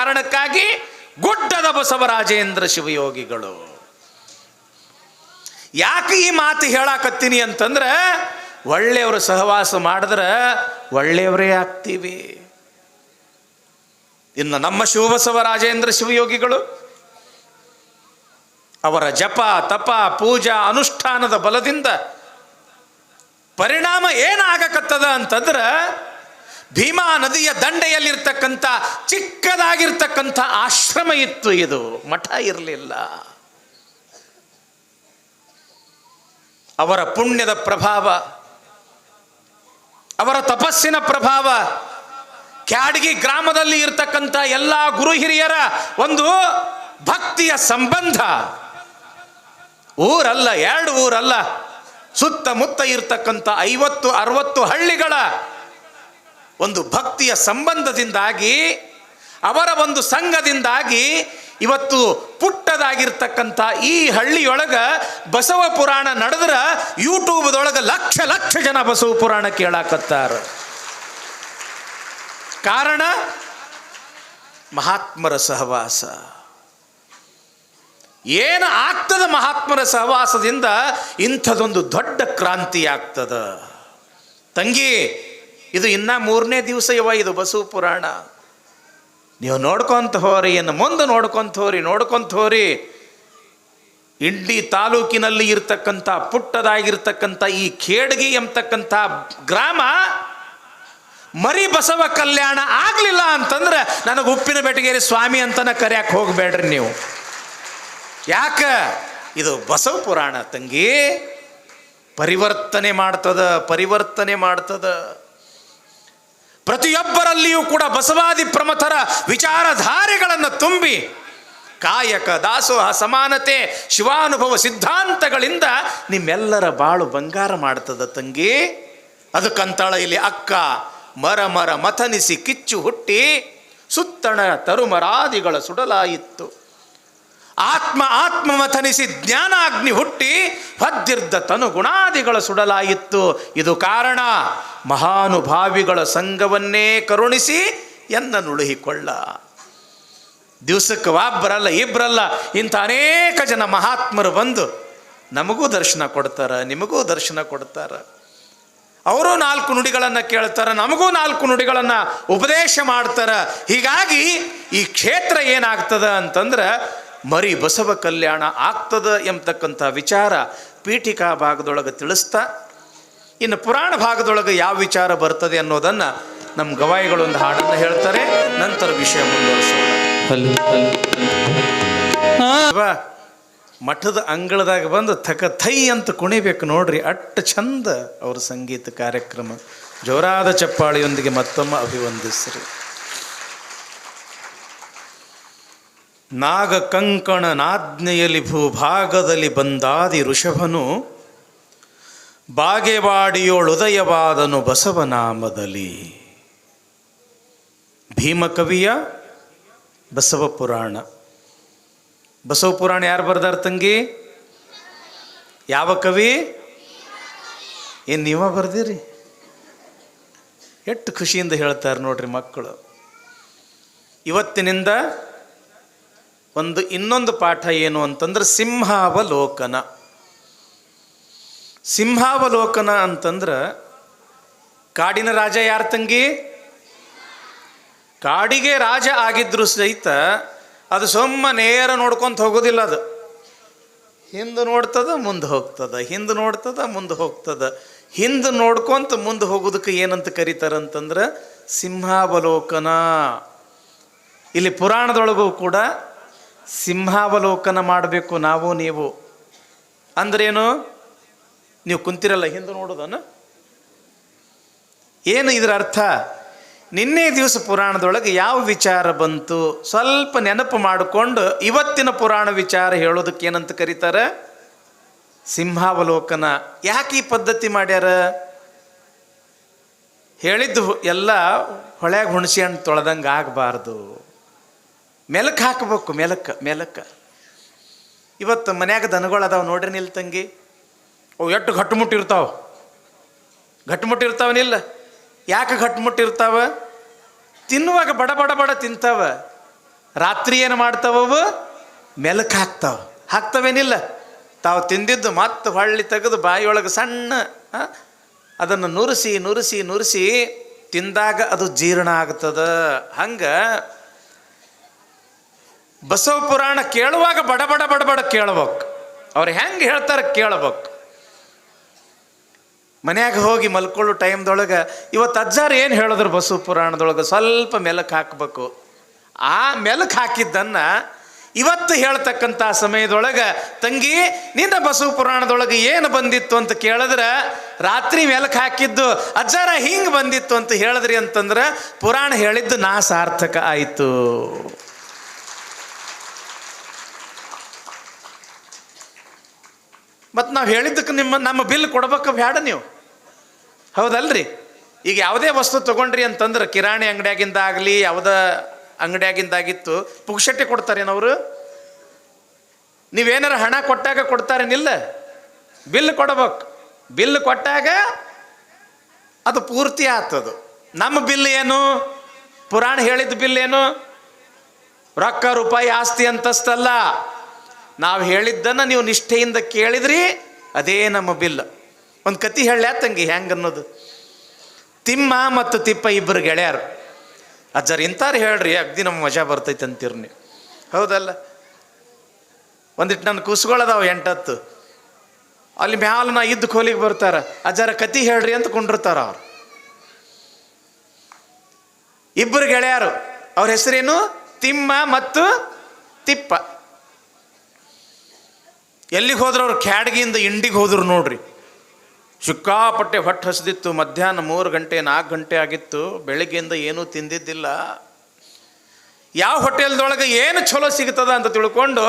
ಕಾರಣಕ್ಕಾಗಿ ಗುಡ್ಡದ ಬಸವರಾಜೇಂದ್ರ ಶಿವಯೋಗಿಗಳು. ಯಾಕೆ ಈ ಮಾತು ಹೇಳಾಕತ್ತೀನಿ ಅಂತಂದ್ರೆ, ಒಳ್ಳೆಯವರು ಸಹವಾಸ ಮಾಡಿದ್ರೆ ಒಳ್ಳೆಯವರೇ ಆಗ್ತೀವಿ. ಇನ್ನು ನಮ್ಮ ಶಿವಬಸವ ರಾಜೇಂದ್ರ ಶಿವಯೋಗಿಗಳು, ಅವರ ಜಪ, ತಪ, ಪೂಜಾ ಅನುಷ್ಠಾನದ ಬಲದಿಂದ ಪರಿಣಾಮ ಏನಾಗಕತ್ತದ ಅಂತಂದ್ರೆ ಭೀಮಾ ನದಿಯ ದಂಡೆಯಲ್ಲಿರ್ತಕ್ಕಂಥ, ಚಿಕ್ಕದಾಗಿರ್ತಕ್ಕಂಥ ಆಶ್ರಮ ಇತ್ತು ಇದು. ಮಠ ಇರಲಿಲ್ಲ. ಅವರ ಪುಣ್ಯದ ಪ್ರಭಾವ, ಅವರ ತಪಸ್ಸಿನ ಪ್ರಭಾವ, ಕ್ಯಾಡ್ಗಿ ಗ್ರಾಮದಲ್ಲಿ ಇರ್ತಕ್ಕಂಥ ಎಲ್ಲ ಗುರು ಹಿರಿಯರ ಒಂದು ಭಕ್ತಿಯ ಸಂಬಂಧ. ಊರಲ್ಲ, ಎರಡು ಊರಲ್ಲ, ಸುತ್ತಮುತ್ತ ಇರ್ತಕ್ಕಂಥ ಐವತ್ತು, ಅರವತ್ತು ಹಳ್ಳಿಗಳ ಒಂದು ಭಕ್ತಿಯ ಸಂಬಂಧದಿಂದಾಗಿ, ಅವರ ಒಂದು ಸಂಘದಿಂದಾಗಿ ಇವತ್ತು ಪುಟ್ಟದಾಗಿರ್ತಕ್ಕಂಥ ಈ ಹಳ್ಳಿಯೊಳಗ ಬಸವ ಪುರಾಣ ನಡೆದ್ರ ಯೂಟ್ಯೂಬ್ದೊಳಗೆ ಲಕ್ಷ ಲಕ್ಷ ಜನ ಬಸವ ಪುರಾಣ ಕೇಳಾಕತ್ತಾರ. ಕಾರಣ? ಮಹಾತ್ಮರ ಸಹವಾಸ. ಏನು ಆಗ್ತದ ಮಹಾತ್ಮರ ಸಹವಾಸದಿಂದ ಇಂಥದೊಂದು ದೊಡ್ಡ ಕ್ರಾಂತಿ ಆಗ್ತದ. ತಂಗಿ ಇದು ಇನ್ನ ಮೂರನೇ ದಿವಸ ಇವ ಇದು ಬಸವ ಪುರಾಣ. ನೀವು ನೋಡ್ಕೊಂತ ಹೋರಿ, ಇನ್ನು ಮುಂದೆ ನೋಡ್ಕೊಂತ ಹೋರಿ ನೋಡ್ಕೊಂತ ಹೋರಿ. ಇಂಡಿ ತಾಲೂಕಿನಲ್ಲಿ ಇರ್ತಕ್ಕಂಥ, ಪುಟ್ಟದಾಗಿರ್ತಕ್ಕಂಥ, ಈ ಖೇಡ್ಗಿ ಎಂಬತಕ್ಕಂಥ ಗ್ರಾಮ, ಮರಿ ಬಸವ ಕಲ್ಯಾಣ ಆಗಲಿಲ್ಲ ಅಂತಂದ್ರೆ ನನಗೆ ಉಪ್ಪಿನ ಬೆಟಗೇರಿ ಸ್ವಾಮಿ ಅಂತನ ಕರೆಯಕ್ಕೆ ಹೋಗಬೇಡ್ರಿ ನೀವು. ಯಾಕ? ಇದು ಬಸವ ಪುರಾಣ ತಂಗಿ, ಪರಿವರ್ತನೆ ಮಾಡ್ತದ ಪರಿವರ್ತನೆ ಮಾಡ್ತದ. ಪ್ರತಿಯೊಬ್ಬರಲ್ಲಿಯೂ ಕೂಡ ಬಸವಾದಿ ಪ್ರಮಥರ ವಿಚಾರಧಾರೆಗಳನ್ನು ತುಂಬಿ ಕಾಯಕ, ದಾಸೋಹ, ಸಮಾನತೆ, ಶಿವಾನುಭವ ಸಿದ್ಧಾಂತಗಳಿಂದ ನಿಮ್ಮೆಲ್ಲರ ಬಾಳು ಬಂಗಾರ ಮಾಡ್ತದ ತಂಗಿ. ಅದಕ್ಕಂತಾಳ ಇಲ್ಲಿ ಅಕ್ಕ, ಮರ ಮರ ಮಥನಿಸಿ ಕಿಚ್ಚು ಹುಟ್ಟಿ ಸುತ್ತಣ ತರುಮರಾದಿಗಳ ಸುಡಲಾಯಿತ್ತು. ಆತ್ಮ ಆತ್ಮಮಥನಿಸಿ ಜ್ಞಾನಾಗ್ನಿ ಹುಟ್ಟಿ ಹದ್ದಿರ್ದ ತನು ಗುಣಾದಿಗಳ ಸುಡಲಾಯಿತ್ತು. ಇದು ಕಾರಣ ಮಹಾನುಭಾವಿಗಳ ಸಂಘವನ್ನೇ ಕರುಣಿಸಿ ಎನ್ನ ನುಳುಹಿಕೊಳ್ಳ ದಿವಸಕ್ಕೆ ಒಬ್ಬರಲ್ಲ ಇಬ್ಬರಲ್ಲ ಇಂಥ ಅನೇಕ ಜನ ಮಹಾತ್ಮರು ಬಂದು ನಮಗೂ ದರ್ಶನ ಕೊಡ್ತಾರೆ, ನಿಮಗೂ ದರ್ಶನ ಕೊಡ್ತಾರೆ. ಅವರು ನಾಲ್ಕು ನುಡಿಗಳನ್ನು ಕೇಳ್ತಾರೆ, ನಮಗೂ ನಾಲ್ಕು ನುಡಿಗಳನ್ನು ಉಪದೇಶ ಮಾಡ್ತಾರೆ. ಹೀಗಾಗಿ ಈ ಕ್ಷೇತ್ರ ಏನಾಗ್ತದ ಅಂತಂದ್ರೆ ಮರಿ ಬಸವ ಕಲ್ಯಾಣ ಆಗ್ತದ ಎಂಬತಕ್ಕಂಥ ವಿಚಾರ ಪೀಠಿಕಾ ಭಾಗದೊಳಗೆ ತಿಳಿಸ್ತಾ. ಇನ್ನು ಪುರಾಣ ಭಾಗದೊಳಗೆ ಯಾವ ವಿಚಾರ ಬರ್ತದೆ ಅನ್ನೋದನ್ನು ನಮ್ಮ ಗವಾಯಿಗಳೊಂದು ಹಾಡನ್ನು ಹೇಳ್ತಾರೆ. ನಂತರ ವಿಷಯ ಮುಂದುವರಿಸೋಣ? ಮಠದ ಅಂಗಳದಾಗ ಬಂದು ಥಕ ಥೈ ಅಂತ ಕುಣಿಬೇಕು ನೋಡ್ರಿ. ಅಟ್ಟ ಚಂದ ಅವ್ರ ಸಂಗೀತ ಕಾರ್ಯಕ್ರಮ. ಜೋರಾದ ಚಪ್ಪಾಳಿಯೊಂದಿಗೆ ಮತ್ತೊಮ್ಮೆ ಅಭಿವಂದಿಸ್ರಿ. ನಾಗ ಕಂಕಣ ನಾಜ್ಞೆಯಲ್ಲಿ ಭೂಭಾಗದಲ್ಲಿ ಬಂದಾದಿ ಋಷಭನು ಬಾಗೆವಾಡಿಯೋಳುದಯವಾದನು ಬಸವನಾಮದಲ್ಲಿ. ಭೀಮಕವಿಯ ಬಸವ ಪುರಾಣ. ಬಸವ ಪುರಾಣ ಯಾರು ಬರ್ದಾರ ತಂಗಿ? ಯಾವ ಕವಿ? ಏನು ನೀವ ಬರ್ದಿರಿ. ಎಷ್ಟು ಖುಷಿಯಿಂದ ಹೇಳ್ತಾರೆ ನೋಡ್ರಿ ಮಕ್ಕಳು. ಇವತ್ತಿನಿಂದ ಒಂದು ಇನ್ನೊಂದು ಪಾಠ ಏನು ಅಂತಂದ್ರೆ ಸಿಂಹಾವಲೋಕನ. ಸಿಂಹಾವಲೋಕನ ಅಂತಂದ್ರೆ ಕಾಡಿನ ರಾಜ ಯಾರು ತಂಗಿ? ಕಾಡಿಗೆ ರಾಜ ಆಗಿದ್ರು ಸಹಿತ ಅದು ಸೊಮ್ಮ ನೇರ ನೋಡ್ಕೊಂತ ಹೋಗೋದಿಲ್ಲ ಅದು. ಹಿಂದೆ ನೋಡ್ತದ, ಮುಂದೆ ಹೋಗ್ತದ. ಹಿಂದೆ ನೋಡ್ತದ, ಮುಂದೆ ಹೋಗ್ತದ. ಹಿಂದೆ ನೋಡ್ಕೊಂತ ಮುಂದೆ ಹೋಗೋದಕ್ಕೆ ಏನಂತ ಕರೀತಾರಂತಂದ್ರೆ ಸಿಂಹಾವಲೋಕನ. ಇಲ್ಲಿ ಪುರಾಣದೊಳಗೂ ಕೂಡ ಸಿಂಹಾವಲೋಕನ ಮಾಡಬೇಕು ನಾವು ನೀವು. ಅಂದ್ರೇನು? ನೀವು ಕುಂತಿರಲ್ಲ, ಹಿಂದೆ ನೋಡೋದನ್ನು? ಏನು ಇದರ ಅರ್ಥ? ನಿನ್ನೆ ದಿವಸ ಪುರಾಣದೊಳಗೆ ಯಾವ ವಿಚಾರ ಬಂತು? ಸ್ವಲ್ಪ ನೆನಪು ಮಾಡಿಕೊಂಡು ಇವತ್ತಿನ ಪುರಾಣ ವಿಚಾರ ಹೇಳೋದಕ್ಕೆ ಏನಂತ ಕರೀತಾರೆ? ಸಿಂಹಾವಲೋಕನ. ಯಾಕೆ ಈ ಪದ್ಧತಿ ಮಾಡ್ಯಾರ? ಹೇಳಿದ್ದು ಎಲ್ಲ ಹೊಳ್ಯಾಗ ಹುಣಸಿ ಹಣ್ಣು ತೊಳೆದಂಗೆ ಆಗಬಾರ್ದು. ಮೆಲಕ್ಕೆ ಹಾಕಬೇಕು ಮೆಲಕ್ಕೆ ಮೆಲಕ್ಕೆ ಇವತ್ತು ಮನ್ಯಾಗ ದನಗಳು ಅದಾವ ನೋಡ್ರಿ ನಿಲ್ ತಂಗಿ. ಅವು ಎಷ್ಟು ಗಟ್ಟುಮುಟ್ಟಿರ್ತಾವ ನಿಲ್ಲ ಯಾಕೆ ಗಟ್ಟುಮುಟ್ಟಿರ್ತಾವ ತಿನ್ನುವಾಗ ಬಡ ಬಡ ಬಡ ತಿಂತಾವ. ರಾತ್ರಿ ಏನು ಮಾಡ್ತಾವವು ಮೆಲಕ್ ಹಾಕ್ತಾವ. ಹಾಕ್ತಾವೇನಿಲ್ಲ ತಾವು ತಿಂದಿದ್ದು ಮತ್ತೆ ಹೊಳ್ಳಿ ತೆಗೆದು ಬಾಯಿಯೊಳಗೆ ಸಣ್ಣ ಅದನ್ನು ನುರಿಸಿ ನುರಿಸಿ ನುರಿಸಿ ತಿಂದಾಗ ಅದು ಜೀರ್ಣ ಆಗ್ತದ. ಹಂಗೆ ಬಸವ ಪುರಾಣ ಕೇಳುವಾಗ ಬಡಬಡ ಬಡಬಡ ಕೇಳಬೇಕು. ಅವ್ರು ಹೆಂಗೆ ಹೇಳ್ತಾರೆ ಕೇಳಬೇಕು. ಮನ್ಯಾಗ ಹೋಗಿ ಮಲ್ಕೊಳ್ಳೋ ಟೈಮ್ದೊಳಗೆ ಇವತ್ತು ಅಜ್ಜಾರು ಏನು ಹೇಳಿದ್ರು ಬಸವ ಪುರಾಣದೊಳಗೆ? ಸ್ವಲ್ಪ ಮೆಲಕ್ ಹಾಕಬೇಕು. ಆ ಮೆಲಕ್ ಹಾಕಿದ್ದನ್ನು ಇವತ್ತು ಹೇಳ್ತಕ್ಕಂಥ ಸಮಯದೊಳಗೆ, ತಂಗಿ, ನಿನ್ನ ಬಸವ ಪುರಾಣದೊಳಗೆ ಏನು ಬಂದಿತ್ತು ಅಂತ ಕೇಳಿದ್ರೆ ರಾತ್ರಿ ಮೆಲಕ್ ಹಾಕಿದ್ದು ಅಜ್ಜಾರ ಹಿಂಗೆ ಬಂದಿತ್ತು ಅಂತ ಹೇಳಿದ್ರಿ ಅಂತಂದ್ರೆ ಪುರಾಣ ಹೇಳಿದ್ದು ನಾ ಸಾರ್ಥಕ ಆಯಿತು. ಮತ್ತು ನಾವು ಹೇಳಿದ್ದಕ್ಕೆ ನಿಮ್ಮ, ನಮ್ಮ ಬಿಲ್ ಕೊಡ್ಬೇಕು ಬೇಡ ನೀವು. ಹೌದಲ್ರಿ? ಈಗ ಯಾವುದೇ ವಸ್ತು ತಗೊಂಡ್ರಿ ಅಂತಂದ್ರೆ ಕಿರಾಣಿ ಅಂಗಡಿಯಾಗಿಂದ ಆಗಲಿ, ಯಾವುದ ಅಂಗಡಿಯಾಗಿಂದಾಗಿತ್ತು ಪುಕ್ಷಟ್ಟೆ ಕೊಡ್ತಾರೇನವರು ನೀವೇನಾರು ಹಣ ಕೊಟ್ಟಾಗ ಕೊಡ್ತಾರೇನಿಲ್ಲ ಬಿಲ್ ಕೊಡ್ಬೇಕು. ಬಿಲ್ ಕೊಟ್ಟಾಗ ಅದು ಪೂರ್ತಿ ಆಗ್ತದು ನಮ್ಮ ಬಿಲ್ ಏನು? ಪುರಾಣ ಹೇಳಿದ ಬಿಲ್ ಏನು? ರೊಕ್ಕ, ರೂಪಾಯಿ, ಆಸ್ತಿ ಅಂತಸ್ತಲ್ಲ. ನಾವು ಹೇಳಿದ್ದನ್ನು ನೀವು ನಿಷ್ಠೆಯಿಂದ ಕೇಳಿದ್ರಿ, ಅದೇ ನಮ್ಮ ಬಿಲ್. ಒಂದು ಕತಿ ಹೇಳ ತಂಗಿ, ಹೆಂಗೆ ಅನ್ನೋದು? ತಿಮ್ಮ ಮತ್ತು ತಿಪ್ಪ ಇಬ್ಬರು ಗೆಳೆಯರು. ಅಜ್ಜರ್ ಇಂಥವ್ರು ಹೇಳ್ರಿ, ಅಗ್ದಿ ನಮ್ಮ ಮಜಾ ಬರ್ತೈತೆ ಅಂತೀರಿ ನೀವು. ಹೌದಲ್ಲ? ಒಂದಿಟ್ಟು ನನ್ನ ಕುಸ್ಗಳದಾವ ಎಂಟತ್ತು. ಅಲ್ಲಿ ಮ್ಯಾಲ ನಾ ಇದ್ದು ಕೋಲಿಗೆ ಬರ್ತಾರ, ಅಜ್ಜರ, ಕತಿ ಹೇಳ್ರಿ ಅಂತ ಕೊಂಡಿರ್ತಾರ ಅವ್ರು. ಇಬ್ಬರು ಗೆಳೆಯರು. ಅವ್ರ ಹೆಸರೇನು? ತಿಮ್ಮ ಮತ್ತು ತಿಪ್ಪ. ಎಲ್ಲಿಗೆ ಹೋದ್ರೆ ಅವ್ರು ಕ್ಯಾಡ್ಗಿಯಿಂದ ಇಂಡಿಗೆ ಹೋದ್ರು ನೋಡ್ರಿ. ಸಿಕ್ಕಾಪಟ್ಟೆ ಹೊಟ್ಟೆ ಹಸಿದಿತ್ತು, ಮಧ್ಯಾಹ್ನ ಮೂರು ಗಂಟೆ ನಾಲ್ಕು ಗಂಟೆ ಆಗಿತ್ತು, ಬೆಳಗ್ಗೆಯಿಂದ ಏನೂ ತಿಂದಿದ್ದಿಲ್ಲ. ಯಾವ ಹೋಟೆಲ್ದೊಳಗೆ ಏನು ಚಲೋ ಸಿಗ್ತದ ಅಂತ ತಿಳ್ಕೊಂಡು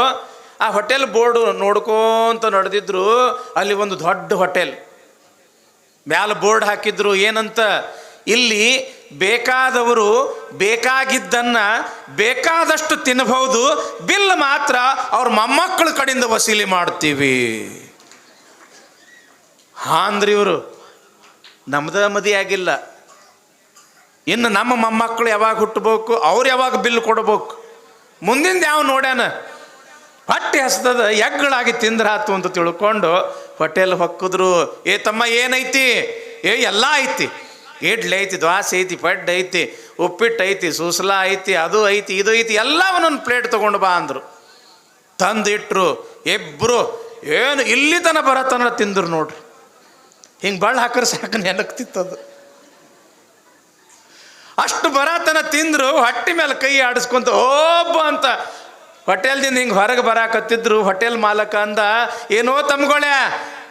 ಆ ಹೋಟೆಲ್ ಬೋರ್ಡು ನೋಡ್ಕೊಂತ ನಡೆದಿದ್ರು, ಅಲ್ಲಿ ಒಂದು ದೊಡ್ಡ ಹೋಟೆಲ್. ಮ್ಯಾಲ ಬೋರ್ಡ್ ಹಾಕಿದ್ರು, ಏನಂತ, ಇಲ್ಲಿ ಬೇಕಾದವರು ಬೇಕಾಗಿದ್ದನ್ನು ಬೇಕಾದಷ್ಟು ತಿನ್ನಬಹುದು. ಬಿಲ್ ಮಾತ್ರ ಅವ್ರ ಮೊಮ್ಮಕ್ಕಳ ಕಡೆಯಿಂದ ವಸೂಲಿ ಮಾಡ್ತೀವಿ. ಹಾ ಅಂದ್ರಿ ಇವರು. ನಮ್ದ ಮದಿ ಆಗಿಲ್ಲ. ಇನ್ನು ನಮ್ಮ ಮೊಮ್ಮಕ್ಕಳು ಯಾವಾಗ ಹುಟ್ಟಬೇಕು, ಅವ್ರು ಯಾವಾಗ ಬಿಲ್ ಕೊಡಬೇಕು? ಮುಂದಿಂದ ಯಾವ ನೋಡ್ಯಾನ? ಹೊಟ್ಟೆ ಹಸ್ದದ, ಎಗ್ಗಳಾಗಿ ತಿಂದ್ರಾತು ಅಂತ ತಿಳ್ಕೊಂಡು ಹೋಟೆಲ್ ಹೊಕ್ಕಿದ್ರು, ಏ ತಮ್ಮ, ಏನೈತಿ? ಏ, ಎಲ್ಲ ಐತಿ. ಇಡ್ಲಿ ಐತಿ ದ್ವಾಸೆ ಐತಿ ಪಡ್ಡು ಐತಿ, ಉಪ್ಪಿಟ್ಟು ಐತಿ, ಸೂಸಲ ಐತಿ, ಅದು ಐತಿ, ಇದು ಐತಿ ಎಲ್ಲ ಒಂದೊಂದು ಪ್ಲೇಟ್ ತೊಗೊಂಡು ಬಾ ಅಂದರು. ತಂದಿಟ್ರು ಇಬ್ಬರು ಏನು ಇಲ್ಲಿ ತನ ಬರತನ ತಿಂದ್ರು ನೋಡ್ರಿ. ಹಿಂಗೆ ಬಳ್ಳ ಹಾಕರ್ ಸಾಕು ನೆನಕ್ತಿತ್ತದು. ಅಷ್ಟು ಬರತನ ತಿಂದ್ರು, ಹೊಟ್ಟೆ ಮೇಲೆ ಕೈ ಆಡಿಸ್ಕೊಂತ ಓಬ್ಬ ಅಂತ. ಹೋಟೆಲ್ದಿಂದ ಹಿಂಗೆ ಹೊರಗೆ ಬರಾಕತ್ತಿದ್ರು, ಹೋಟೆಲ್ ಮಾಲಕ ಅಂದ, ಏನೋ ತಮ್ಗೊಳ್ಯ,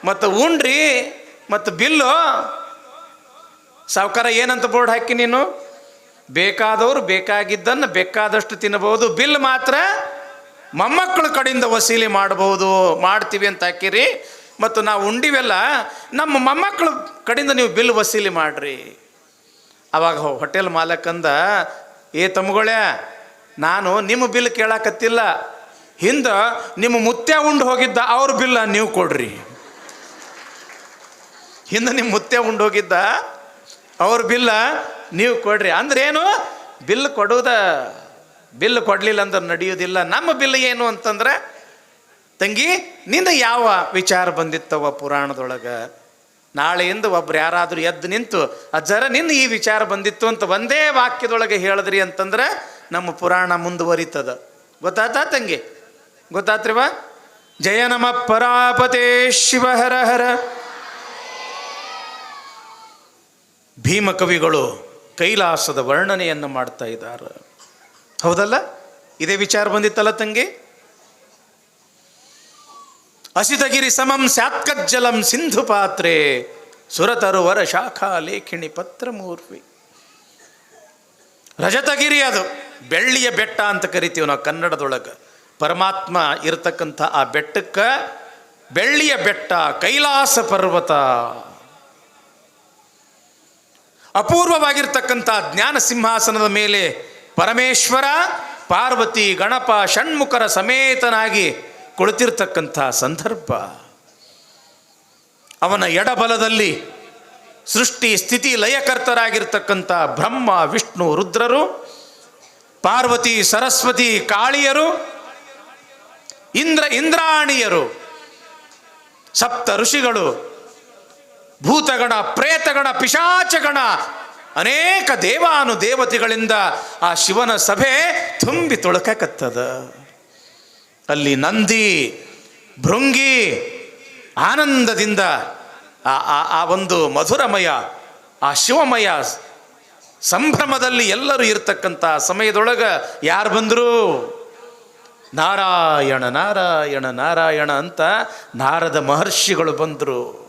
ಮತ್ತು ಉಂಡ್ರಿ, ಮತ್ತು ಬಿಲ್ಲು ಸಾವುಕಾರ ಏನಂತ ಬೋರ್ಡ್ ಹಾಕಿ ನೀನು? ಬೇಕಾದವರು ಬೇಕಾಗಿದ್ದನ್ನು ಬೇಕಾದಷ್ಟು ತಿನ್ನಬಹುದು. ಬಿಲ್ ಮಾತ್ರ ಮೊಮ್ಮಕ್ಕಳ ಕಡೆಯಿಂದ ವಸೂಲಿ ಮಾಡಬಹುದು. ಮಾಡ್ತೀವಿ ಅಂತ ಹಾಕಿರಿ. ಮತ್ತು ನಾವು ಉಂಡಿವೆಲ್ಲ, ನಮ್ಮ ಮೊಮ್ಮಕ್ಕಳ ಕಡೆಯಿಂದ ನೀವು ಬಿಲ್ ವಸೂಲಿ ಮಾಡ್ರಿ. ಅವಾಗ ಹೋಟೆಲ್ ಮಾಲಕಂದ ಏ ತಮ್ಮಗಳೇ, ನಾನು ನಿಮ್ಮ ಬಿಲ್ ಕೇಳಾಕತ್ತಿಲ್ಲ. ಹಿಂದೆ ನಿಮ್ಮ ಮುತ್ಯ ಉಂಡು ಹೋಗಿದ್ದ ಅವ್ರ ಬಿಲ್ಲ ನೀವು ಕೊಡ್ರಿ. ಹಿಂದೆ ನಿಮ್ಮ ಮುತ್ಯ ಉಂಡು ಹೋಗಿದ್ದ ಅವ್ರ ಬಿಲ್ಲ ನೀವು ಕೊಡ್ರಿ. ಅಂದ್ರೆ ಏನು ಬಿಲ್ ಕೊಡುವುದ ಬಿಲ್ ಕೊಡಲಿಲ್ಲ ಅಂದ್ರೆ ನಡೆಯೋದಿಲ್ಲ. ನಮ್ಮ ಬಿಲ್ ಏನು ಅಂತಂದ್ರೆ, ತಂಗಿ ನಿನ್ನ ಯಾವ ವಿಚಾರ ಬಂದಿತ್ತವ ಪುರಾಣದೊಳಗೆ? ನಾಳೆಯಿಂದ ಒಬ್ರು ಯಾರಾದರೂ ಎದ್ದು ನಿಂತು, ಅಜ್ಜರ ನಿನ್ನ ಈ ವಿಚಾರ ಬಂದಿತ್ತು ಅಂತ ಒಂದೇ ವಾಕ್ಯದೊಳಗೆ ಹೇಳಿದ್ರಿ ಅಂತಂದ್ರೆ, ನಮ್ಮ ಪುರಾಣ ಮುಂದುವರಿತದ. ಗೊತ್ತಾತ ತಂಗಿ? ಗೊತ್ತಾತ್ರಿವ? ಜಯ ನಮ ಪರಾಪತೆ ಶಿವ ಹರ ಹರ. ಭೀಮ ಕವಿಗಳು ಕೈಲಾಸದ ವರ್ಣನೆಯನ್ನು ಮಾಡ್ತಾ ಇದ್ದಾರೆ. ಹೌದಲ್ಲ? ಇದೇ ವಿಚಾರ ಬಂದಿತ್ತಲ್ಲ ತಂಗಿ? ಅಸಿತಗಿರಿ ಸಮಂ ಸ್ಯಾತ್ಕಜ್ಜಲಂ ಸಿಂಧು ಪಾತ್ರೆ, ಸುರತರುವರ ಶಾಖಾ ಲೇಖಿಣಿ ಪತ್ರ ಮೂರ್ವಿ. ರಜತಗಿರಿ ಅದು, ಬೆಳ್ಳಿಯ ಬೆಟ್ಟ ಅಂತ ಕರಿತೀವಿ ನಾವು ಕನ್ನಡದೊಳಗೆ. ಪರಮಾತ್ಮ ಇರತಕ್ಕಂಥ ಆ ಬೆಟ್ಟಕ್ಕೆ ಬೆಳ್ಳಿಯ ಬೆಟ್ಟ, ಕೈಲಾಸ ಪರ್ವತ. ಅಪೂರ್ವವಾಗಿರ್ತಕ್ಕಂಥ ಜ್ಞಾನ ಸಿಂಹಾಸನದ ಮೇಲೆ ಪರಮೇಶ್ವರ, ಪಾರ್ವತಿ, ಗಣಪ, ಷಣ್ಮುಖರ ಸಮೇತನಾಗಿ ಕುಳಿತಿರ್ತಕ್ಕಂಥ ಸಂದರ್ಭ. ಅವನ ಎಡಬಲದಲ್ಲಿ ಸೃಷ್ಟಿ, ಸ್ಥಿತಿ, ಲಯಕರ್ತರಾಗಿರ್ತಕ್ಕಂಥ ಬ್ರಹ್ಮ, ವಿಷ್ಣು, ರುದ್ರರು, ಪಾರ್ವತಿ, ಸರಸ್ವತಿ, ಕಾಳಿಯರು, ಇಂದ್ರ, ಇಂದ್ರಾಣಿಯರು, ಸಪ್ತ ಋಷಿಗಳು ಭೂತಗಣ, ಪ್ರೇತಗಣ, ಪಿಶಾಚಗಣ, ಅನೇಕ ದೇವಾನು ದೇವತೆಗಳಿಂದ ಆ ಶಿವನ ಸಭೆ ತುಂಬಿ ತೊಳಕತ್ತದ ಅಲ್ಲಿ ನಂದಿ, ಭೃಂಗಿ, ಆನಂದದಿಂದ ಆ, ಆ- ಒಂದು ಮಧುರಮಯ, ಆ ಶಿವಮಯ ಸಂಭ್ರಮದಲ್ಲಿ ಎಲ್ಲರೂ ಇರ್ತಕ್ಕಂಥ ಸಮಯದೊಳಗ ಯಾರು ಬಂದರು? ನಾರಾಯಣ ನಾರಾಯಣ ನಾರಾಯಣ ಅಂತ ನಾರದ ಮಹರ್ಷಿಗಳು ಬಂದರು.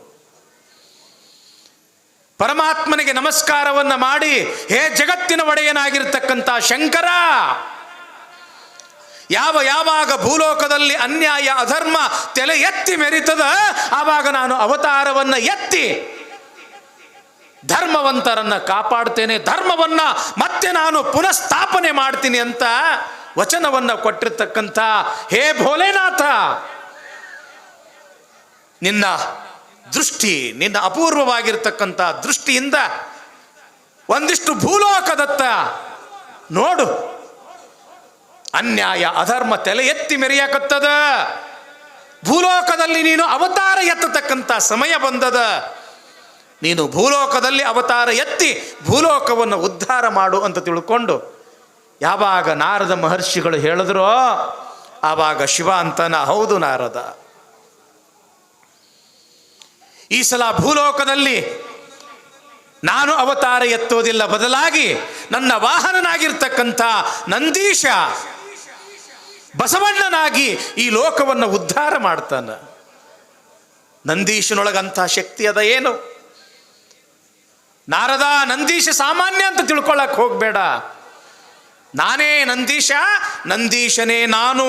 ಪರಮಾತ್ಮನಿಗೆ ನಮಸ್ಕಾರವನ್ನು ಮಾಡಿ, ಹೇ ಜಗತ್ತಿನ ಒಡೆಯನಾಗಿರ್ತಕ್ಕಂಥ ಶಂಕರ, ಯಾವ ಯಾವಾಗ ಭೂಲೋಕದಲ್ಲಿ ಅನ್ಯಾಯ, ಅಧರ್ಮ, ತಲೆ ಎತ್ತಿ ಮೆರಿತದ, ಆವಾಗ ನಾನು ಅವತಾರವನ್ನು ಎತ್ತಿ ಧರ್ಮವಂತರನ್ನು ಕಾಪಾಡ್ತೇನೆ, ಧರ್ಮವನ್ನ ಮತ್ತೆ ನಾನು ಪುನಃಸ್ಥಾಪನೆ ಮಾಡ್ತೀನಿ ಅಂತ ವಚನವನ್ನು ಕೊಟ್ಟಿರ್ತಕ್ಕಂಥ, ಹೇ ಭೋಲೆನಾಥ, ನಿನ್ನ ದೃಷ್ಟಿ, ನಿನ್ನ ಅಪೂರ್ವವಾಗಿರ್ತಕ್ಕಂಥ ದೃಷ್ಟಿಯಿಂದ ಒಂದಿಷ್ಟು ಭೂಲೋಕದತ್ತ ನೋಡು. ಅನ್ಯಾಯ, ಅಧರ್ಮ ತಲೆ ಎತ್ತಿ ಮೆರೆಯಕತ್ತದ. ಭೂಲೋಕದಲ್ಲಿ ನೀನು ಅವತಾರ ಎತ್ತತಕ್ಕಂಥ ಸಮಯ ಬಂದದ. ನೀನು ಭೂಲೋಕದಲ್ಲಿ ಅವತಾರ ಎತ್ತಿ ಭೂಲೋಕವನ್ನು ಉದ್ಧಾರ ಮಾಡು ಅಂತ ತಿಳ್ಕೊಂಡು ಯಾವಾಗ ನಾರದ ಮಹರ್ಷಿಗಳು ಹೇಳಿದ್ರೋ, ಆವಾಗ ಶಿವ ಅಂತನ ಹೌದು ನಾರದ. ಈ ಸಲ ಭೂಲೋಕದಲ್ಲಿ ನಾನು ಅವತಾರ ಎತ್ತೋದಿಲ್ಲ ಬದಲಾಗಿ ನನ್ನ ವಾಹನನಾಗಿರ್ತಕ್ಕಂಥ ನಂದೀಶ ಬಸವಣ್ಣನಾಗಿ ಈ ಲೋಕವನ್ನು ಉದ್ಧಾರ ಮಾಡ್ತಾನ. ನಂದೀಶನೊಳಗಂಥ ಶಕ್ತಿ ಅದ ಏನು? ನಾರದ, ನಂದೀಶ ಸಾಮಾನ್ಯ ಅಂತ ತಿಳ್ಕೊಳ್ಳಕ್ ಹೋಗ್ಬೇಡ. ನಾನೇ ನಂದೀಶ, ನಂದೀಶನೇ ನಾನು.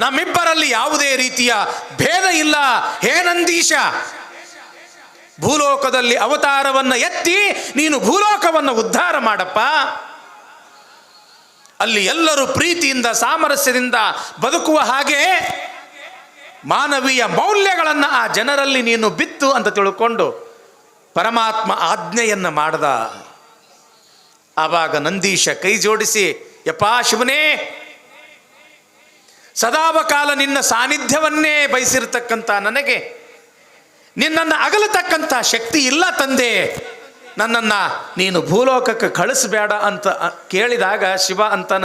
ನಮ್ಮಿಬ್ಬರಲ್ಲಿ ಯಾವುದೇ ರೀತಿಯ ಭೇದ ಇಲ್ಲ. ಹೇ ನಂದೀಶ, ಭೂಲೋಕದಲ್ಲಿ ಅವತಾರವನ್ನು ಎತ್ತಿ ನೀನು ಭೂಲೋಕವನ್ನು ಉದ್ಧಾರ ಮಾಡಪ್ಪ. ಅಲ್ಲಿ ಎಲ್ಲರೂ ಪ್ರೀತಿಯಿಂದ, ಸಾಮರಸ್ಯದಿಂದ ಬದುಕುವ ಹಾಗೆ ಮಾನವೀಯ ಮೌಲ್ಯಗಳನ್ನು ಆ ಜನರಲ್ಲಿ ನೀನು ಬಿತ್ತು ಅಂತ ತಿಳ್ಕೊಂಡು ಪರಮಾತ್ಮ ಆಜ್ಞೆಯನ್ನು ಮಾಡ್ದ. ಆವಾಗ ನಂದೀಶ ಕೈ ಜೋಡಿಸಿ, ಯಪ್ಪ ಶಿವನೇ ಸದಾವಕಾಲ ನಿನ್ನ ಸಾನ್ನಿಧ್ಯವನ್ನೇ ಬಯಸಿರತಕ್ಕಂಥ ನನಗೆ. ನಿನ್ನನ್ನು ಅಗಲತಕ್ಕಂಥ ಶಕ್ತಿ ಇಲ್ಲ ತಂದೆ. ನನ್ನನ್ನು ನೀನು ಭೂಲೋಕಕ್ಕೆ ಕಳಿಸ್ಬೇಡ ಅಂತ ಕೇಳಿದಾಗ ಶಿವ ಅಂತನ,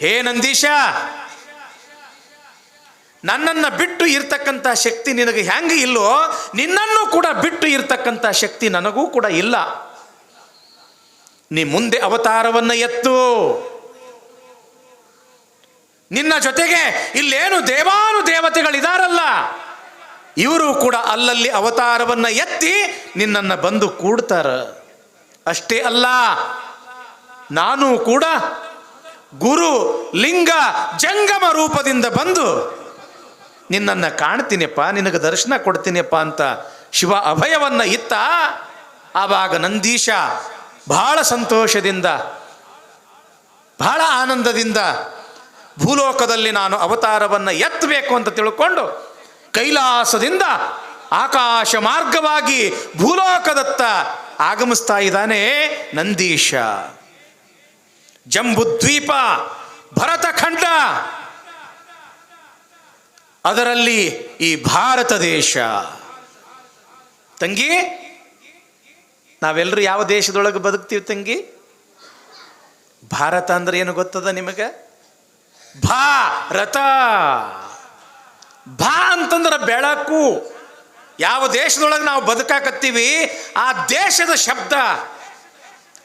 ಹೇ ನಂದೀಶ, ನನ್ನನ್ನು ಬಿಟ್ಟು ಇರ್ತಕ್ಕಂಥ ಶಕ್ತಿ ನಿನಗೆ ಹೆಂಗೆ ಇಲ್ಲೋ, ನಿನ್ನನ್ನು ಕೂಡ ಬಿಟ್ಟು ಇರ್ತಕ್ಕಂಥ ಶಕ್ತಿ ನನಗೂ ಕೂಡ ಇಲ್ಲ. ನೀ ಮುಂದೆ ಅವತಾರವನ್ನು ಎತ್ತು. ನಿನ್ನ ಜೊತೆಗೆ ಇಲ್ಲೇನು ದೇವಾನು ದೇವತೆಗಳಿದಾರಲ್ಲ? ಇವರು ಕೂಡ ಅಲ್ಲಲ್ಲಿ ಅವತಾರವನ್ನ ಎತ್ತಿ ನಿನ್ನನ್ನು ಬಂದು ಕೂಡ್ತಾರ. ಅಷ್ಟೇ ಅಲ್ಲ, ನಾನು ಕೂಡ ಗುರು ಲಿಂಗ ಜಂಗಮ ರೂಪದಿಂದ ಬಂದು ನಿನ್ನನ್ನು ಕಾಣ್ತೀನಿಪ್ಪ, ನಿನಗೆ ದರ್ಶನ ಕೊಡ್ತೀನಿಪ್ಪ ಅಂತ ಶಿವ ಅಭಯವನ್ನ ಇತ್ತ, ಆವಾಗ ನಂದೀಶ ಬಹಳ ಸಂತೋಷದಿಂದ, ಬಹಳ ಆನಂದದಿಂದ ಭೂಲೋಕದಲ್ಲಿ ನಾನು ಅವತಾರವನ್ನು ಎತ್ತಬೇಕು ಅಂತ ತಿಳ್ಕೊಂಡು ಕೈಲಾಸದಿಂದ ಆಕಾಶ ಮಾರ್ಗವಾಗಿ ಭೂಲೋಕದತ್ತ ಆಗಮಿಸ್ತಾ ಇದ್ದಾನೆ ನಂದೀಶ. ಜಂಬುದ್ವೀಪ ಭರತಖಂಡ. ಅದರಲ್ಲಿ ಈ ಭಾರತ ದೇಶ. ತಂಗಿ ನಾವೆಲ್ಲರೂ ಯಾವ ದೇಶದೊಳಗೆ ಬದುಕ್ತೀವಿ ತಂಗಿ? ಭಾರತ ಅಂದ್ರೆ ಏನು ಗೊತ್ತದ ನಿಮಗೆ? ಭಾರತ ಭಾ ಅಂತಂದ್ರೆ ಬೆಳಕು. ಯಾವ ದೇಶದೊಳಗೆ ನಾವು ಬದುಕಾಕತ್ತೀವಿ, ಆ ದೇಶದ ಶಬ್ದ.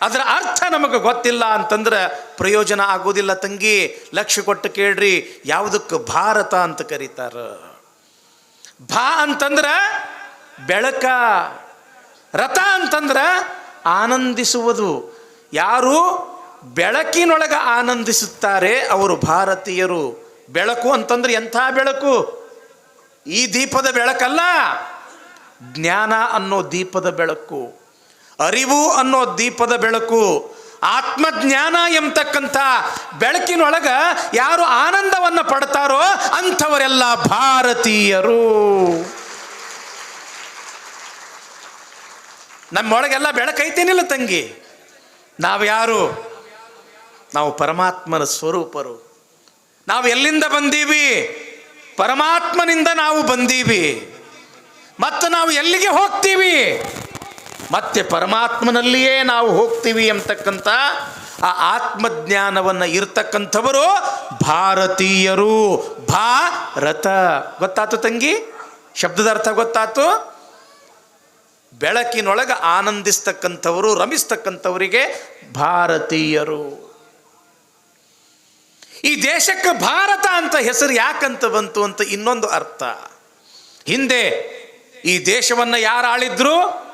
ಅದರ ಅರ್ಥ ನಮಗೆ ಗೊತ್ತಿಲ್ಲ ಅಂತಂದ್ರೆ ಪ್ರಯೋಜನ ಆಗೋದಿಲ್ಲ ತಂಗಿ. ಲಕ್ಷ್ಯ ಕೊಟ್ಟು ಕೇಳ್ರಿ ಯಾವುದಕ್ಕೆ ಭಾರತ ಅಂತ ಕರೀತಾರ? ಭಾ ಅಂತಂದ್ರೆ ಬೆಳಕ. ರಥ ಅಂತಂದ್ರೆ ಆನಂದಿಸುವುದು. ಯಾರು ಬೆಳಕಿನೊಳಗೆ ಆನಂದಿಸುತ್ತಾರೆ ಅವರು ಭಾರತೀಯರು. ಬೆಳಕು ಅಂತಂದ್ರೆ ಎಂಥ ಬೆಳಕು? ಈ ದೀಪದ ಬೆಳಕಲ್ಲ. ಜ್ಞಾನ ಅನ್ನೋ ದೀಪದ ಬೆಳಕು. ಅರಿವು ಅನ್ನೋ ದೀಪದ ಬೆಳಕು. ಆತ್ಮಜ್ಞಾನ ಎಂಬತಕ್ಕಂಥ ಬೆಳಕಿನೊಳಗ ಯಾರು ಆನಂದವನ್ನು ಪಡ್ತಾರೋ ಅಂಥವರೆಲ್ಲ ಭಾರತೀಯರು. ನಮ್ಮೊಳಗೆಲ್ಲ ಬೆಳಕೈತೇನಿಲ್ಲ ತಂಗಿ. ನಾವು ಯಾರು ನಾವು ಪರಮಾತ್ಮನ ಸ್ವರೂಪರು. ನಾವು ಎಲ್ಲಿಂದ ಬಂದೀವಿ? ಪರಮಾತ್ಮನಿಂದ ನಾವು ಬಂದೀವಿ. ಮತ್ತು ನಾವು ಎಲ್ಲಿಗೆ ಹೋಗ್ತೀವಿ? ಮತ್ತೆ ಪರಮಾತ್ಮನಲ್ಲಿಯೇ ನಾವು ಹೋಗ್ತೀವಿ ಅಂತಕ್ಕಂಥ ಆ ಆತ್ಮಜ್ಞಾನವನ್ನು ಇರ್ತಕ್ಕಂಥವರು ಭಾರತೀಯರು. ಭಾರತ. ಗೊತ್ತಾತು ತಂಗಿ? ಶಬ್ದದ ಅರ್ಥ ಗೊತ್ತಾತು? ಬೆಳಕಿನೊಳಗೆ ಆನಂದಿಸ್ತಕ್ಕಂಥವರು, ರಮಿಸ್ತಕ್ಕಂಥವರಿಗೆ ಭಾರತೀಯರು. ಈ ದೇಶಕ್ಕೆ ಭಾರತ ಅಂತ ಹೆಸರು ಯಾಕಂತ ಬಂತು ಅಂತ ಇನ್ನೊಂದು ಅರ್ಥ. ಹಿಂದೆ ಈ ದೇಶವನ್ನು ಯಾರು ಆಳಿದ್ರು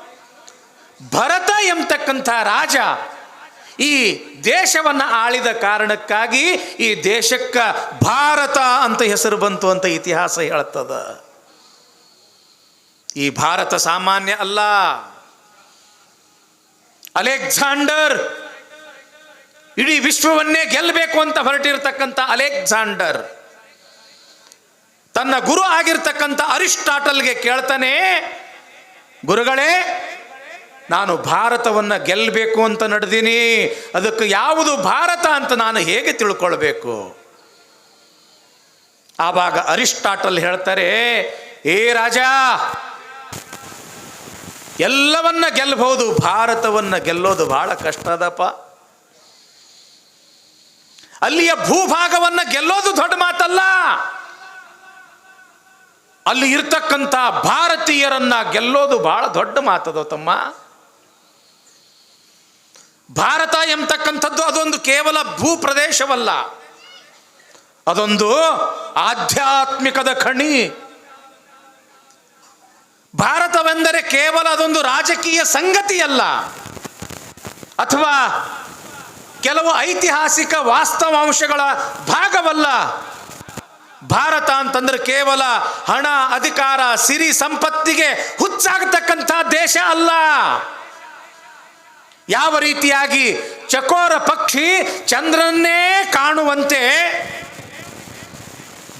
ಭರತ ಎಂಬತಕ್ಕಂಥ ರಾಜ ಈ ದೇಶವನ್ನು ಆಳಿದ ಕಾರಣಕ್ಕಾಗಿ ಈ ದೇಶಕ್ಕೆ ಭಾರತ ಅಂತ ಹೆಸರು ಬಂತು ಅಂತ ಇತಿಹಾಸ ಹೇಳ್ತದ. ಈ ಭಾರತ ಸಾಮಾನ್ಯ ಅಲ್ಲ. ಅಲೆಕ್ಸಾಂಡರ್ ಇಡೀ ವಿಶ್ವವನ್ನೇ ಗೆಲ್ಲಬೇಕು ಅಂತ ಹೊರಟಿರತಕ್ಕಂಥ ಅಲೆಕ್ಸಾಂಡರ್ ತನ್ನ ಗುರು ಆಗಿರ್ತಕ್ಕಂಥ ಅರಿಸ್ಟಾಟಲ್ಗೆ ಕೇಳ್ತಾನೆ, ಗುರುಗಳೇ, ನಾನು ಭಾರತವನ್ನು ಗೆಲ್ಲಬೇಕು ಅಂತ ನಡೆದೀನಿ. ಅದಕ್ಕೆ ಯಾವುದು ಭಾರತ ಅಂತ ನಾನು ಹೇಗೆ ತಿಳ್ಕೊಳ್ಬೇಕು? ಆವಾಗ ಅರಿಸ್ಟಾಟಲ್ ಹೇಳ್ತಾರೆ, ಏ ರಾಜ, ಎಲ್ಲವನ್ನ ಗೆಲ್ಲಬಹುದು ಭಾರತವನ್ನ ಗೆಲ್ಲೋದು ಬಹಳ ಕಷ್ಟ ಅದಪ್ಪ. ಅಲ್ಲಿಯ ಭೂಭಾಗವನ್ನ ಗೆಲ್ಲೋದು ದೊಡ್ಡ ಮಾತಲ್ಲ. ಅಲ್ಲಿ ಇರ್ತಕ್ಕಂಥ ಭಾರತೀಯರನ್ನ ಗೆಲ್ಲೋದು ಬಹಳ ದೊಡ್ಡ ಮಾತದ ತಮ್ಮ? ಭಾರತ ಎಂಬತಕ್ಕಂಥದ್ದು ಅದೊಂದು ಕೇವಲ ಭೂ ಪ್ರದೇಶವಲ್ಲ ಅದೊಂದು ಆಧ್ಯಾತ್ಮಿಕದ ಖಣಿ. ಭಾರತವೆಂದರೆ ಕೇವಲ ಅದೊಂದು ರಾಜಕೀಯ ಸಂಗತಿಯಲ್ಲ. ಅಥವಾ ಕೆಲವು ಐತಿಹಾಸಿಕ ವಾಸ್ತವಾಂಶಗಳ ಭಾಗವಲ್ಲ. ಭಾರತ ಅಂತಂದ್ರೆ ಕೇವಲ ಹಣ, ಅಧಿಕಾರ, ಸಿರಿ ಸಂಪತ್ತಿಗೆ ಹುಚ್ಚಾಗತಕ್ಕಂಥ ದೇಶ ಅಲ್ಲ. ಯಾವ ರೀತಿಯಾಗಿ ಚಕೋರ ಪಕ್ಷಿ ಚಂದ್ರನ್ನೇ ಕಾಣುವಂತೆ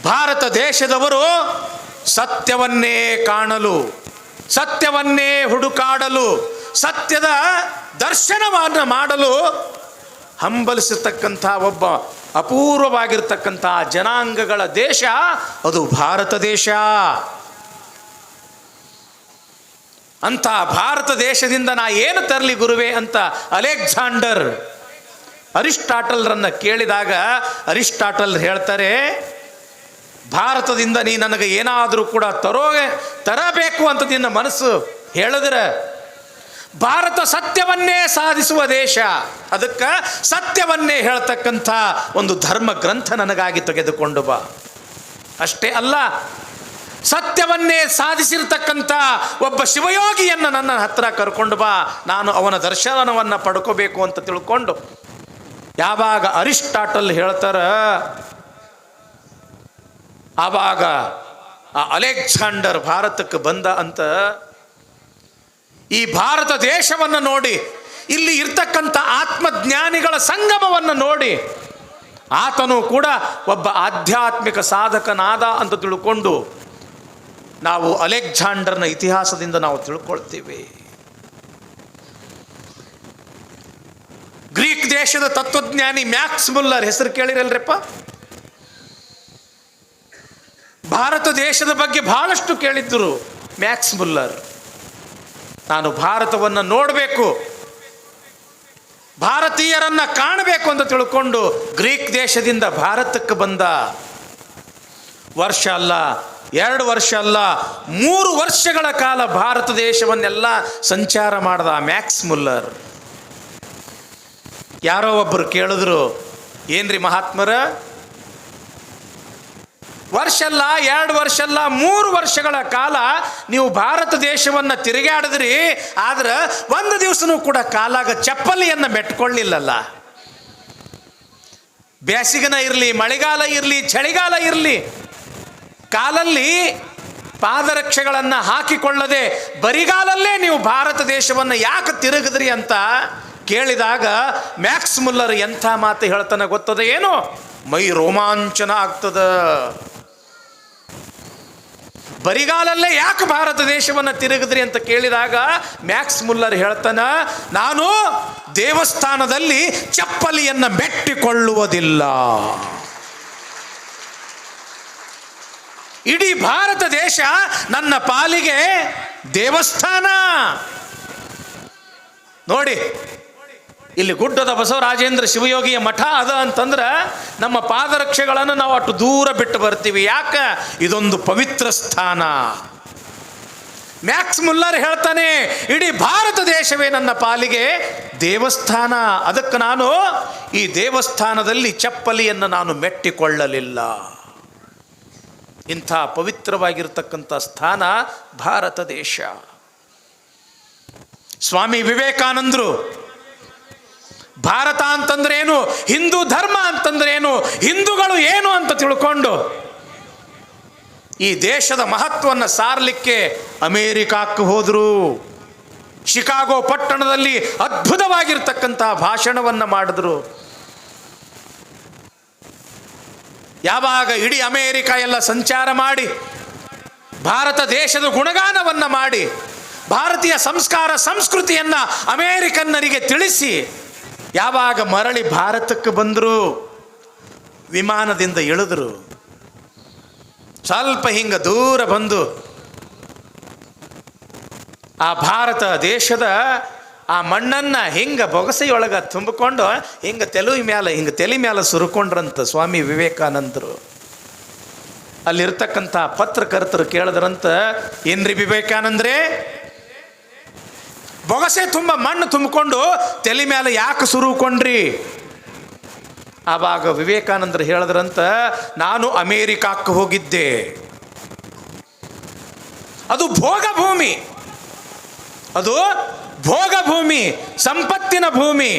ಭಾರತ ದೇಶದವರು ಸತ್ಯವನ್ನೇ ಕಾಣಲು, ಸತ್ಯವನ್ನೇ ಹುಡುಕಾಡಲು, ಸತ್ಯದ ದರ್ಶನವನ್ನು ಮಾಡಲು ಹಂಬಲಿಸತಕ್ಕಂಥ ಒಬ್ಬ ಅಪೂರ್ವವಾಗಿರ್ತಕ್ಕಂಥ ಜನಾಂಗಗಳ ದೇಶ ಅದು ಭಾರತ ದೇಶ. ಅಂಥ ಭಾರತ ದೇಶದಿಂದ ನಾ ಏನು ತರಲಿ ಗುರುವೆ ಅಂತ ಅಲೆಕ್ಸಾಂಡರ್ ಅರಿಸ್ಟಾಟಲ್ರನ್ನು ಕೇಳಿದಾಗ ಅರಿಸ್ಟಾಟಲ್ ಹೇಳ್ತಾರೆ, ಭಾರತದಿಂದ ನೀ ನನಗೆ ಏನಾದರೂ ಕೂಡ ತರೋ ತರಬೇಕು ಅಂತ ನಿನ್ನ ಮನಸ್ಸು ಹೇಳಿದ್ರೆ ಭಾರತ ಸತ್ಯವನ್ನೇ ಸಾಧಿಸುವ ದೇಶ. ಅದಕ್ಕೆ ಸತ್ಯವನ್ನೇ ಹೇಳ್ತಕ್ಕಂಥ ಒಂದು ಧರ್ಮ ಗ್ರಂಥ ನನಗಾಗಿ ತೆಗೆದುಕೊಂಡು ಬಾ. ಅಷ್ಟೇ ಅಲ್ಲ, ಸತ್ಯವನ್ನೇ ಸಾಧಿಸಿರ್ತಕ್ಕಂಥ ಒಬ್ಬ ಶಿವಯೋಗಿಯನ್ನು ನನ್ನ ಹತ್ರ ಕರ್ಕೊಂಡು ಬಾ. ನಾನು ಅವನ ದರ್ಶನವನ್ನು ಪಡ್ಕೋಬೇಕು ಅಂತ ತಿಳ್ಕೊಂಡು. ಯಾವಾಗ ಅರಿಸ್ಟಾಟಲ್ ಹೇಳ್ತಾರ, ಆವಾಗ ಆ ಅಲೆಕ್ಸಾಂಡರ್ ಭಾರತಕ್ಕೆ ಬಂದ ಅಂತ ಈ ಭಾರತ ದೇಶವನ್ನು ನೋಡಿ, ಇಲ್ಲಿ ಇರ್ತಕ್ಕಂಥ ಆತ್ಮಜ್ಞಾನಿಗಳ ಸಂಗಮವನ್ನು ನೋಡಿ, ಆತನು ಕೂಡ ಒಬ್ಬ ಆಧ್ಯಾತ್ಮಿಕ ಸಾಧಕನಾದ ಅಂತ ತಿಳ್ಕೊಂಡು ನಾವು ಅಲೆಕ್ಸಾಂಡರ್ನ ಇತಿಹಾಸದಿಂದ ನಾವು ತಿಳ್ಕೊಳ್ತೀವಿ. ಗ್ರೀಕ್ ದೇಶದ ತತ್ವಜ್ಞಾನಿ ಮ್ಯಾಕ್ಸ್ ಮುಲ್ಲರ್, ಹೆಸರು ಕೇಳಿರಲ್ರಪ್ಪ? ಭಾರತ ದೇಶದ ಬಗ್ಗೆ ಬಹಳಷ್ಟು ಕೇಳಿದ್ದರು ಮ್ಯಾಕ್ಸ್ ಮುಲ್ಲರ್. ನಾನು ಭಾರತವನ್ನು ನೋಡಬೇಕು. ಭಾರತೀಯರನ್ನ ಕಾಣಬೇಕು ಅಂತ ತಿಳ್ಕೊಂಡು ಗ್ರೀಕ್ ದೇಶದಿಂದ ಭಾರತಕ್ಕೆ ಬಂದ ವರ್ಷ ಅಲ್ಲ, ಎರಡು ವರ್ಷ ಅಲ್ಲ, ಮೂರು ವರ್ಷಗಳ ಕಾಲ ಭಾರತ ದೇಶವನ್ನೆಲ್ಲ ಸಂಚಾರ ಮಾಡಿದ ಮ್ಯಾಕ್ಸ್ ಮುಲ್ಲರ್. ಯಾರೋ ಒಬ್ಬರು ಕೇಳಿದ್ರು, ಏನ್ರಿ ಮಹಾತ್ಮರ? ವರ್ಷ ಅಲ್ಲ ಎರಡು ವರ್ಷಲ್ಲ, ಮೂರು ವರ್ಷಗಳ ಕಾಲ ನೀವು ಭಾರತ ದೇಶವನ್ನು ತಿರುಗಾಡಿದ್ರಿ ಆದ್ರೆ ಒಂದು ದಿವಸನೂ ಕೂಡ ಕಾಲಾಗ ಚಪ್ಪಲಿಯನ್ನು ಮೆಟ್ಕೊಳ್ಳಿಲ್ಲಲ್ಲ. ಬೇಸಿಗೆನ ಇರಲಿ, ಮಳೆಗಾಲ ಇರಲಿ, ಚಳಿಗಾಲ ಇರಲಿ, ಕಾಲಲ್ಲಿ ಪಾದರಕ್ಷೆಗಳನ್ನು ಹಾಕಿಕೊಳ್ಳದೆ ಬರಿಗಾಲಲ್ಲೇ ನೀವು ಭಾರತ ದೇಶವನ್ನು ಯಾಕೆ ತಿರುಗಿದ್ರಿ ಅಂತ ಕೇಳಿದಾಗ ಮ್ಯಾಕ್ಸ್ ಮುಲ್ಲರ್ ಎಂಥ ಮಾತು ಹೇಳ್ತಾನೆ ಗೊತ್ತದ ಏನು? ಮೈ ರೋಮಾಂಚನ ಆಗ್ತದ. ಬರಿಗಾಲಲ್ಲೇ ಯಾಕೆ ಭಾರತ ದೇಶವನ್ನು ತಿರುಗಿದ್ರಿ ಅಂತ ಕೇಳಿದಾಗ ಮ್ಯಾಕ್ಸ್ ಮುಲ್ಲರ್ ಹೇಳ್ತಾನ, ನಾನು ದೇವಸ್ಥಾನದಲ್ಲಿ ಚಪ್ಪಲಿಯನ್ನು ಮೆಟ್ಟಿಕೊಳ್ಳುವುದಿಲ್ಲ ಇಡೀ ಭಾರತ ದೇಶ ನನ್ನ ಪಾಲಿಗೆ ದೇವಸ್ಥಾನ. ನೋಡಿ ಇಲ್ಲಿ ಗುಡ್ಡದ ಬಸವರಾಜೇಂದ್ರ ಶಿವಯೋಗಿಯ ಮಠ ಅದ ಅಂತಂದ್ರೆ ನಮ್ಮ ಪಾದರಕ್ಷೆಗಳನ್ನು ನಾವು ಅಷ್ಟು ದೂರ ಬಿಟ್ಟು ಬರ್ತೀವಿ. ಯಾಕ? ಇದೊಂದು ಪವಿತ್ರ ಸ್ಥಾನ. ಮ್ಯಾಕ್ಸ್ ಮುಲ್ಲರ್ ಹೇಳ್ತಾನೆ, ಇಡೀ ಭಾರತ ದೇಶವೇ ನನ್ನ ಪಾಲಿಗೆ ದೇವಸ್ಥಾನ. ಅದಕ್ಕೆ ನಾನು ಈ ದೇವಸ್ಥಾನದಲ್ಲಿ ಚಪ್ಪಲಿಯನ್ನು ನಾನು ಮೆಟ್ಟಿಕೊಳ್ಳಲಿಲ್ಲ. ಇಂಥ ಪವಿತ್ರವಾಗಿರ್ತಕ್ಕಂಥ ಸ್ಥಾನ ಭಾರತ ದೇಶ. ಸ್ವಾಮಿ ವಿವೇಕಾನಂದರು ಭಾರತ ಅಂತಂದ್ರೆ ಏನು? ಹಿಂದೂ ಧರ್ಮ ಅಂತಂದ್ರೆ ಏನು? ಹಿಂದೂಗಳು ಏನು ಅಂತ ತಿಳ್ಕೊಂಡು ಈ ದೇಶದ ಮಹತ್ವವನ್ನು ಸಾರಲಿಕ್ಕೆ ಅಮೇರಿಕಾಕ್ಕೆ ಹೋದರು. ಶಿಕಾಗೋ ಪಟ್ಟಣದಲ್ಲಿ ಅದ್ಭುತವಾಗಿರ್ತಕ್ಕಂಥ ಭಾಷಣವನ್ನು ಮಾಡಿದ್ರು. ಯಾವಾಗ ಇಡೀ ಅಮೇರಿಕ ಎಲ್ಲ ಸಂಚಾರ ಮಾಡಿ, ಭಾರತ ದೇಶದ ಗುಣಗಾನವನ್ನು ಮಾಡಿ, ಭಾರತೀಯ ಸಂಸ್ಕಾರ, ಸಂಸ್ಕೃತಿಯನ್ನು ಅಮೇರಿಕನ್ನರಿಗೆ ತಿಳಿಸಿ ಯಾವಾಗ ಮರಳಿ ಭಾರತಕ್ಕೆ ಬಂದರು, ವಿಮಾನದಿಂದ ಇಳಿದ್ರು. ಸ್ವಲ್ಪ ಹಿಂಗೆ ದೂರ ಬಂದು, ಆ ಭಾರತ ದೇಶದ ಆ ಮಣ್ಣನ್ನು ಹಿಂಗೆ ಬೊಗಸೆಯೊಳಗೆ ತುಂಬಿಕೊಂಡು, ಹಿಂಗೆ ತೆಲು ಮ್ಯಾಲೆ, ಹಿಂಗೆ ತಲೆ ಮ್ಯಾಲೆ ಸುರುಕೊಂಡ್ರಂತ ಸ್ವಾಮಿ ವಿವೇಕಾನಂದರು. ಅಲ್ಲಿರ್ತಕ್ಕಂಥ ಪತ್ರಕರ್ತರು ಕೇಳಿದ್ರಂತ, ಏನ್ರಿ ವಿವೇಕಾನಂದ್ರೆ? ಬೊಗಸೆ ತುಂಬ ಮಣ್ಣು ತುಂಬಿಕೊಂಡು ತಲೆ ಮೇಲೆ ಯಾಕೆ ಸುರುಕೊಂಡ್ರಿ? ಆವಾಗ ವಿವೇಕಾನಂದರು ಹೇಳಿದ್ರಂತ, ನಾನು ಅಮೇರಿಕಾಕ್ಕೆ ಹೋಗಿದ್ದೆ. ಅದು ಭೋಗ ಭೂಮಿ. ಅದು ಭೋಗ ಭೂಮಿ, ಸಂಪತ್ತಿನ ಭೂಮಿ.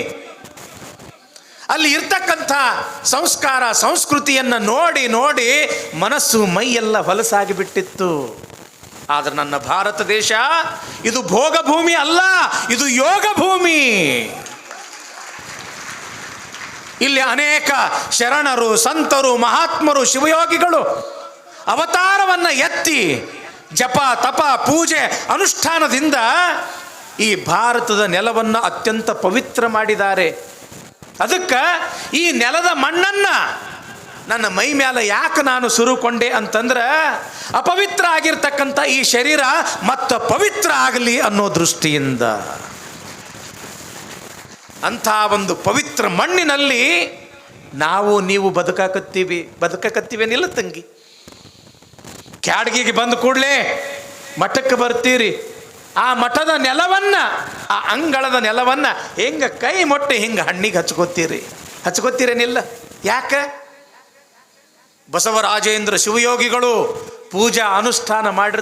ಅಲ್ಲಿ ಇರ್ತಕ್ಕಂಥ ಸಂಸ್ಕಾರ, ಸಂಸ್ಕೃತಿಯನ್ನು ನೋಡಿ ನೋಡಿ ಮನಸ್ಸು ಮೈಯೆಲ್ಲ ಹೊಲಸಾಗಿ ಬಿಟ್ಟಿತ್ತು ಆದರೆ ನನ್ನ ಭಾರತ ದೇಶ ಇದು ಭೋಗ ಭೂಮಿ ಅಲ್ಲ, ಇದು ಯೋಗ ಭೂಮಿ. ಇಲ್ಲಿ ಅನೇಕ ಶರಣರು, ಸಂತರು, ಮಹಾತ್ಮರು, ಶಿವಯೋಗಿಗಳು ಅವತಾರವನ್ನು ಎತ್ತಿ ಜಪ, ತಪ, ಪೂಜೆ ಅನುಷ್ಠಾನದಿಂದ ಈ ಭಾರತದ ನೆಲವನ್ನು ಅತ್ಯಂತ ಪವಿತ್ರ ಮಾಡಿದ್ದಾರೆ. ಅದಕ್ಕೆ ಈ ನೆಲದ ಮಣ್ಣನ್ನು ನನ್ನ ಮೈ ಮೇಲೆ ಯಾಕೆ ನಾನು ಸುರುಕೊಂಡೆ ಅಂತಂದ್ರೆ ಅಪವಿತ್ರ ಆಗಿರ್ತಕ್ಕಂಥ ಈ ಶರೀರ ಮತ್ತು ಪವಿತ್ರ ಆಗಲಿ ಅನ್ನೋ ದೃಷ್ಟಿಯಿಂದ. ಅಂಥ ಒಂದು ಪವಿತ್ರ ಮಣ್ಣಿನಲ್ಲಿ ನಾವು ನೀವು ಬದುಕಾಕತ್ತೀವಿ. ಬದುಕಕತ್ತೀವೇನಿಲ್ಲ ತಂಗಿ? ಕ್ಯಾಡ್ಗಿಗೆ ಬಂದ ಕೂಡಲೇ ಮಠಕ್ಕೆ ಬರ್ತೀರಿ. ಆ ಮಠದ ನೆಲವನ್ನ, ಆ ಅಂಗಳದ ನೆಲವನ್ನ ಹೆಂಗೆ ಕೈ ಮೊಟ್ಟೆ ಹಿಂಗೆ ಹಣ್ಣಿಗೆ ಹಚ್ಕೋತೀರಿ? ಹಚ್ಕೋತೀರೇನಿಲ್ಲ? ಯಾಕೆ? ಬಸವರಾಜೇಂದ್ರ ಶಿವಯೋಗಿಗಳು ಪೂಜಾ ಅನುಷ್ಠಾನ ಮಾಡಿರ್